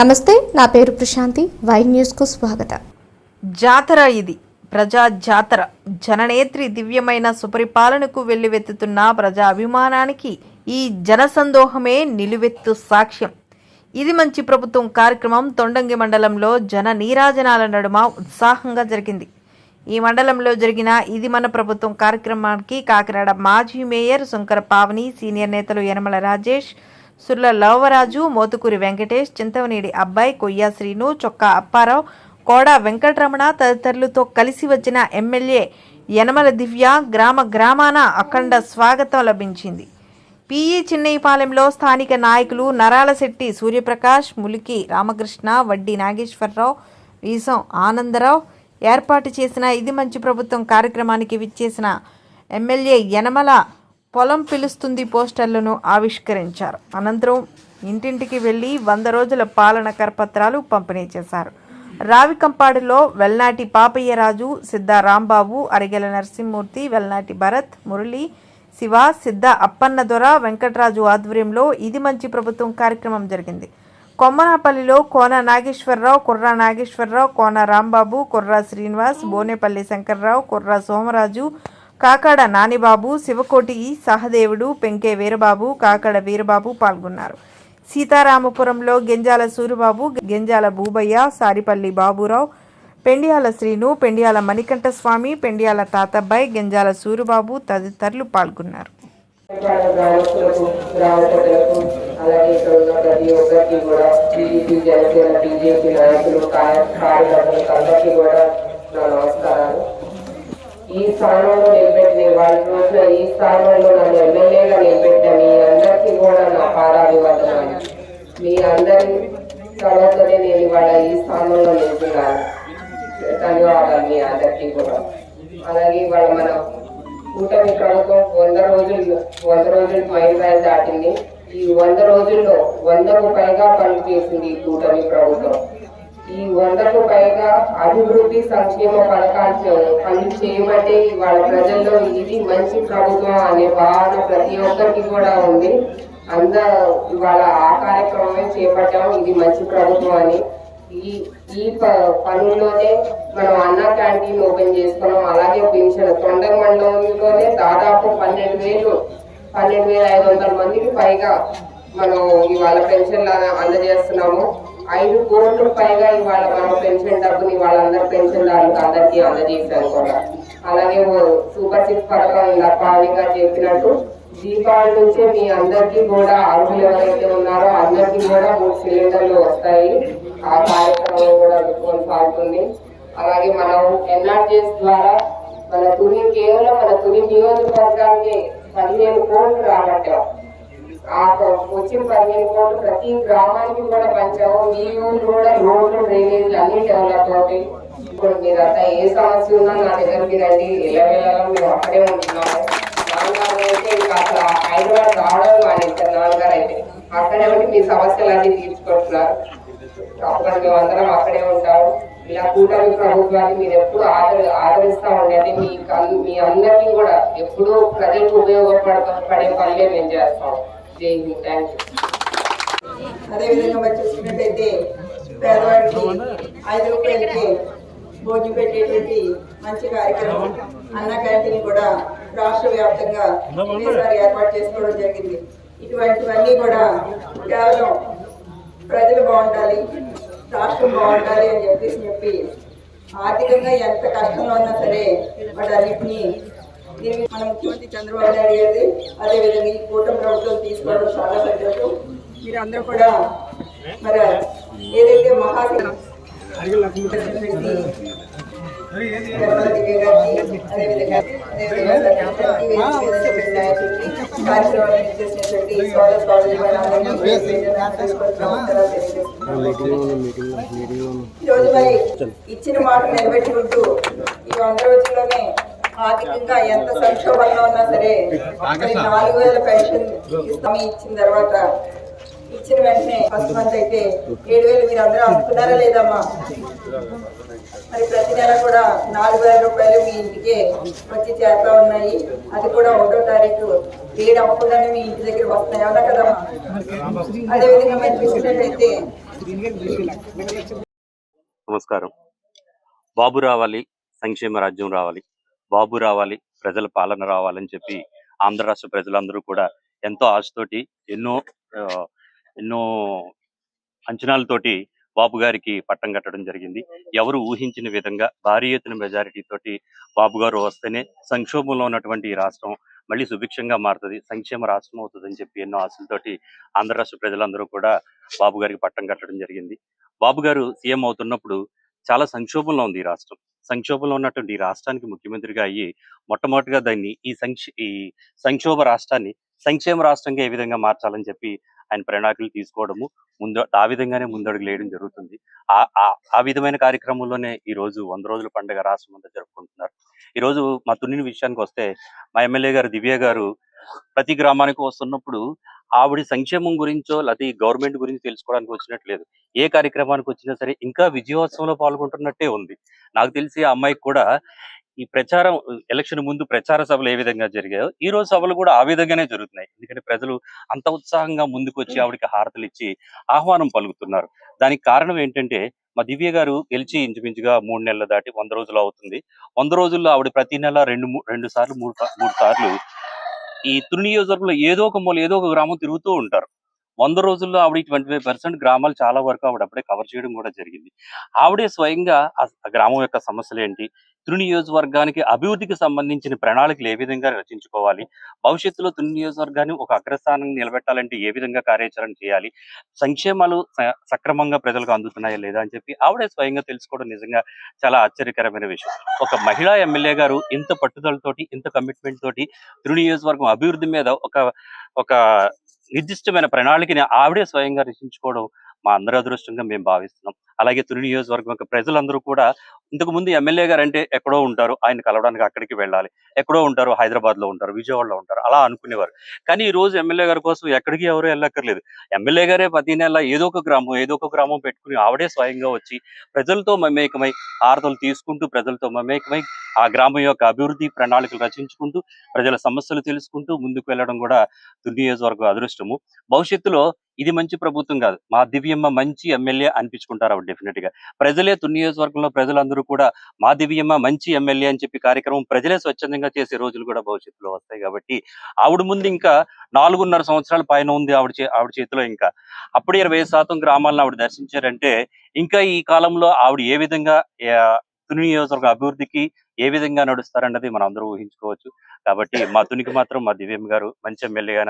నమస్తే నా పేరు ప్రశాంతి. వై న్యూస్కు స్వాగతం. జాతర ఇది. ప్రజా జాతర. జననేత్రి దివ్యమైన సుపరిపాలనకు వెల్లువెత్తుతున్న ప్రజా అభిమానానికి ఈ జనసందోహమే నిలువెత్తు సాక్ష్యం. ఇది మంచి ప్రభుత్వం కార్యక్రమం. తొండంగి మండలంలో జన నీరాజనాల నడుమ ఉత్సాహంగా జరిగింది. ఈ మండలంలో జరిగిన ఇది మన ప్రభుత్వం కార్యక్రమానికి కాకినాడ మాజీ మేయర్ శంకర పావని సీనియర్ నేతలు యనమల రాజేష్ సుర్ల లవరాజు మోతుకూరి వెంకటేష్ చింతవనేడి అబ్బాయి కొయ్యా శ్రీను చొక్కా అప్పారావు కోడ వెంకటరమణ తదితరులతో కలిసి వచ్చిన ఎమ్మెల్యే యనమల దివ్య గ్రామ గ్రామాన అఖండ స్వాగతం లభించింది. పిఈ చిన్నయ్యపాలెంలో స్థానిక నాయకులు నరాలశెట్టి సూర్యప్రకాష్ ములికి రామకృష్ణ వడ్డీ నాగేశ్వరరావు వీసం ఆనందరావు ఏర్పాటు చేసిన ఇది మంచి ప్రభుత్వం కార్యక్రమానికి విచ్చేసిన ఎమ్మెల్యే యనమల పొలం పిలుస్తుంది పోస్టర్లను ఆవిష్కరించారు. అనంతరం ఇంటింటికి వెళ్ళి వంద రోజుల పాలన కరపత్రాలు పంపిణీ చేశారు. రావికంపాడులో వెల్నాటి పాపయ్యరాజు సిద్ధ రాంబాబు అరిగెల నరసింహమూర్తి వెల్నాటి భరత్ మురళి శివ సిద్ధ అప్పన్న దొర వెంకటరాజు ఆధ్వర్యంలో ఇది మంచి ప్రభుత్వం కార్యక్రమం జరిగింది. కొమ్మనాపల్లిలో కోన నాగేశ్వరరావు కుర్రా నాగేశ్వరరావు కోన రాంబాబు కుర్రా శ్రీనివాస్ బోనేపల్లి శంకర్రావు కుర్రా సోమరాజు కాకాడ నానిబాబు శివకోటి సహదేవుడు పెంకే వీరబాబు కాకాడ వీరబాబు పాల్గొన్నారు. సీతారామపురంలో గెంజాల సూరిబాబు గెంజాల భూబయ్య సారిపల్లి బాబురావు పెండియాల శ్రీను పెండియాల మణికంఠ స్వామి పెండియాల తాతబ్బాయి గెంజాల సూరిబాబు తదితరులు పాల్గొన్నారు. అలాగే ఇక్కడ ఉన్న ప్రతి ఒక్కరికి కూడా టీడీపీ జనసేన బీజేపీ నాయకులు కార్యకర్తలకు అందరికీ కూడా నా నమస్కారాలు. ఈ స్థానంలో నిలబెట్టిన వాళ్ళ రోజున ఈ స్థానంలో నన్ను ఎమ్మెల్యేగా నిలబెట్టిన మీ అందరికీ కూడా నా పారాభివందనాలు మీ అందరి చొరవతోనే నేను ఇవాళ ఈ స్థానంలో నిలుచున్నాను ధన్యవాదాలు మీ అందరికీ కూడా. అలాగే ఇవాళ మన కూటమి ప్రభుత్వం వంద రోజులు వంద రోజులు మైలురాయి దాటింది. ఈ వంద రోజుల్లో వందకు పైగా పనులు చేసింది ఈ కూటమి ప్రభుత్వం. ఈ వందకు పైగా అభివృద్ధి సంక్షేమ పథకాలు పనులు చేయబట్టే వాళ్ళ ప్రజల్లో ఇది మంచి ప్రభుత్వం అనే భావన ప్రతి ఒక్కరికి కూడా ఉంది. అంద ఇవాళ ఆ కార్యక్రమమే చేపట్టాము ఇది మంచి ప్రభుత్వం అని. ఈ ఈ ప- పనుల్లోనే మనం అన్న క్యాంటీన్ ఓపెన్ చేసుకున్నాం. అలాగే పెన్షన్ తొండర మండలంలోనే దాదాపు పన్నెండు వేలు పన్నెండు వేల ఐదు వందల మందికి పైగా మనం ఇవాళ పెన్షన్లు అందజేస్తున్నాము. ఐదు కోట్ల పైగా ఇవాళ మనం పెన్షన్ డబ్బుని వాళ్ళందరూ పెన్షన్దారులకు అందరికీ అందజేశారు కూడా. అలాగే సూపర్ సిక్స్ పథకం ఇలా పావిగా చెప్పినట్టు దీపావళి నుంచే మీ అందరికీ కూడా అర్హులు ఎవరైతే ఉన్నారో అందరికీ కూడా మూడు సిలిండర్లు వస్తాయి. ఆ కార్యక్రమం కూడా కొనసాగుతుంది అలాగే మనం ఎన్ఆర్జీఎస్ ద్వారా మన తుని కేవలం మన తుని నియోజకవర్గానికి పదిహేను కోట్లు రాబట్టాం. వచ్చిన పదిహేను కోట్లు ప్రతి గ్రామానికి కూడా పంచాము మీ ఊళ్ళు కూడా రోడ్లు డ్రైనేజ్ అన్ని డెవలప్ అవుతాయి ఇప్పుడు మీరంతా ఏ సమస్య ఉన్నా నా దగ్గరికి రండి. ఎలా వెళ్ళాలో మేము అక్కడే ఉంటున్నాము. నాన్నగారు అయితే ఇంకా అసలు హైదరాబాద్ రావడం మానేస్తారు నాన్నగారు అయితే. అక్కడే ఉండి మీ అన్ని తీర్చుకుంటున్నారు. అప్పుడు మేము అందరం అక్కడే ఉంటాము. ఇలా కూటమి ప్రభుత్వాన్ని మీరు ఎప్పుడు ఆదరి ఆదరిస్తూ ఉండండి. మీ మీ అందరినీ కూడా ఎప్పుడూ ప్రజలకు ఉపయోగపడ పడే పనులే మేము చేస్తాం అదేవిధంగా మరి చూసుకున్నట్టయితే పేదవాడికి ఐదు రూపాయలకి భోజనం పెట్టేటువంటి మంచి కార్యక్రమం అన్న క్యాంటీన్ కూడా రాష్ట్ర వ్యాప్తంగా ఒకేసారి ఏర్పాటు చేసుకోవడం జరిగింది. ఇటువంటివన్నీ కూడా కేవలం ప్రజలు బాగుండాలి రాష్ట్రం బాగుండాలి అని చెప్పేసి చెప్పి ఆర్థికంగా ఎంత కష్టంలో ఉన్నా సరే వాటన్నిటినీ దీన్ని మన ముఖ్యమంత్రి చంద్రబాబు నాయుడు గారిది. అదేవిధంగా ఈ కూటమి ప్రభుత్వం తీసుకోవడం చాలా సంతోషం. మీరందరూ కూడా మరి ఏదైతే ఈరోజు మరి ఇచ్చిన మాట నిలబెట్టుకుంటూ ఈ వంద రోజుల్లోనే ఆర్థికంగా ఎంత సంక్షోభంలో ఉన్నా సరే నాలుగు వేల పెన్షన్ ఇస్తామని ఇచ్చిన తర్వాత ఇచ్చిన వెంటనే ఫస్ట్ మంత్ అయితే ఏడు వేలు మీరు అందరూ అనుకున్నారా లేదమ్మా? మరి ప్రతి నెల కూడా నాలుగు వేల రూపాయలు మీ ఇంటికే వచ్చి చేస్తా ఉన్నాయి. అది కూడా ఒకటో తారీఖు. వేడి అవ్వకుండానే మీ ఇంటి దగ్గర వస్తున్నాయి? అవునా కదమ్మా? అదేవిధంగా మరి చూసినట్టయితే నమస్కారం. బాబు రావాలి సంక్షేమ రాజ్యం రావాలి. బాబు రావాలి ప్రజల పాలన రావాలని చెప్పి ఆంధ్ర రాష్ట్ర ప్రజలందరూ కూడా ఎంతో ఆశతోటి ఎన్నో ఎన్నో అంచనాలతోటి బాబు గారికి పట్టం కట్టడం జరిగింది. ఎవరు ఊహించిన విధంగా భారీ ఎత్తున మెజారిటీ తోటి బాబు గారు వస్తేనే సంక్షోభంలో ఉన్నటువంటి ఈ రాష్ట్రం మళ్ళీ సుభిక్షంగా మారుతుంది సంక్షేమ రాష్ట్రం అవుతుందని చెప్పి ఎన్నో ఆశలతోటి ఆంధ్ర రాష్ట్ర ప్రజలందరూ కూడా బాబు గారికి పట్టం కట్టడం జరిగింది. బాబు గారు సీఎం అవుతున్నప్పుడు చాలా సంక్షోభంలో ఉంది ఈ రాష్ట్రం. సంక్షోభంలో ఉన్నటువంటి ఈ రాష్ట్రానికి ముఖ్యమంత్రిగా అయ్యి మొట్టమొదటిగా దాన్ని ఈ సంక్ష ఈ సంక్షోభ రాష్ట్రాన్ని సంక్షేమ రాష్ట్రంగా ఏ విధంగా మార్చాలని చెప్పి ఆయన ప్రణాళికలు తీసుకోవడము ముందు ఆ విధంగానే ముందడుగు వేయడం జరుగుతుంది. ఆ ఆ- ఆ విధమైన కార్యక్రమంలోనే ఈ రోజు వంద రోజుల పండుగ రాష్ట్రం అంతా జరుపుకుంటున్నారు. ఈ రోజు మా తుని విషయానికి వస్తే మా ఎమ్మెల్యే గారు దివ్య గారు ప్రతి గ్రామానికి వస్తున్నప్పుడు ఆవిడ సంక్షేమం గురించో లేకపోతే ఈ గవర్నమెంట్ గురించి తెలుసుకోవడానికి వచ్చినట్లేదు. ఏ కార్యక్రమానికి వచ్చినా సరే ఇంకా విజయోత్సవంలో పాల్గొంటున్నట్టే ఉంది. నాకు తెలిసి ఆ అమ్మాయికి కూడా ఈ ప్రచారం ఎలక్షన్ ముందు ప్రచార సభలు ఏ విధంగా జరిగాయో ఈ రోజు సభలు కూడా ఆ విధంగానే జరుగుతున్నాయి. ఎందుకంటే ప్రజలు అంత ఉత్సాహంగా ముందుకు వచ్చి ఆవిడకి హారతలు ఇచ్చి ఆహ్వానం పలుకుతున్నారు. దానికి కారణం ఏంటంటే మా దివ్య గారు గెలిచి ఇంచుమించుగా మూడు నెలలు దాటి వంద రోజులు అవుతుంది. వంద రోజుల్లో ఆవిడ ప్రతి నెల రెండు రెండు సార్లు మూడు మూడు సార్లు ఈ తుని నియోజకవర్గంలో ఏదో ఒక మూల ఏదో ఒక గ్రామం తిరుగుతూ ఉంటారు. వంద రోజుల్లో ఆవిడ ట్వంటీ ఫైవ్ పర్సెంట్ గ్రామాలు చాలా వరకు ఆవిడ అప్పుడే కవర్ చేయడం కూడా జరిగింది. ఆవిడే స్వయంగా ఆ గ్రామం యొక్క సమస్యలు ఏంటి? తుని నియోజకవర్గానికి అభివృద్ధికి సంబంధించిన ప్రణాళికలు ఏ విధంగా రచించుకోవాలి? భవిష్యత్తులో తుని నియోజకవర్గాన్ని ఒక అగ్రస్థానం నిలబెట్టాలంటే ఏ విధంగా కార్యాచరణ చేయాలి? సంక్షేమాలు స- సక్రమంగా ప్రజలకు అందుతున్నాయా లేదా అని చెప్పి ఆవిడే స్వయంగా తెలుసుకోవడం నిజంగా చాలా ఆశ్చర్యకరమైన విషయం. ఒక మహిళా ఎమ్మెల్యే గారు ఇంత పట్టుదలతోటి ఇంత కమిట్మెంట్ తోటి తిరు నియోజకవర్గం అభివృద్ధి మీద ఒక ఒక నిర్దిష్టమైన ప్రణాళికని ఆవిడే స్వయంగా రచించుకోవడం మా అందరి అదృష్టంగా మేము భావిస్తున్నాం. అలాగే తుని నియోజకవర్గం యొక్క ప్రజలందరూ కూడా ఇంతకు ముందు ఎమ్మెల్యే గారు అంటే ఎక్కడో ఉంటారు ఆయన కలవడానికి అక్కడికి వెళ్ళాలి. ఎక్కడో ఉంటారు హైదరాబాద్లో ఉంటారు విజయవాడలో ఉంటారు అలా అనుకునేవారు. కానీ ఈ రోజు ఎమ్మెల్యే గారి కోసం ఎక్కడికి ఎవరు వెళ్ళక్కర్లేదు. ఎమ్మెల్యే గారే ప్రతి నెల ఏదో ఒక గ్రామం ఏదో ఒక గ్రామం పెట్టుకుని ఆవిడే స్వయంగా వచ్చి ప్రజలతో మమేకమై ఆరతలు తీసుకుంటూ ప్రజలతో మమేకమై ఆ గ్రామం యొక్క అభివృద్ధి ప్రణాళికలు రచించుకుంటూ ప్రజల సమస్యలు తెలుసుకుంటూ ముందుకు వెళ్ళడం కూడా తుని నియోజకవర్గం అదృష్టము. భవిష్యత్తులో ఇది మంచి ప్రభుత్వం కాదు. మా దివ్యమ్మ మంచి ఎమ్మెల్యే అనిపించుకుంటారు ఆవిడ డెఫినెట్గా. ప్రజలే తు నియోజకవర్గంలో ప్రజలందరూ కూడా మా దివ్యమ్మ మంచి ఎమ్మెల్యే అని చెప్పి కార్యక్రమం ప్రజలే స్వచ్ఛందంగా చేసే రోజులు కూడా భవిష్యత్తులో వస్తాయి కాబట్టి ఆవిడ ముందు ఇంకా నాలుగున్నర సంవత్సరాల పైన ఉంది ఆవిడ చే- ఆవిడ చేతిలో ఇంకా. అప్పుడు ఇరవై శాతం గ్రామాలను ఆవిడ దర్శించారంటే ఇంకా ఈ కాలంలో ఆవిడ ఏ విధంగా తుని నియోజకవర్గ అభివృద్ధికి ఏ విధంగా నడుస్తారన్నది మనం అందరూ ఊహించుకోవచ్చు. కాబట్టి మా తునికి మాత్రం మా దివ్యమ్మ గారు మంచి ఎమ్మెల్యేగా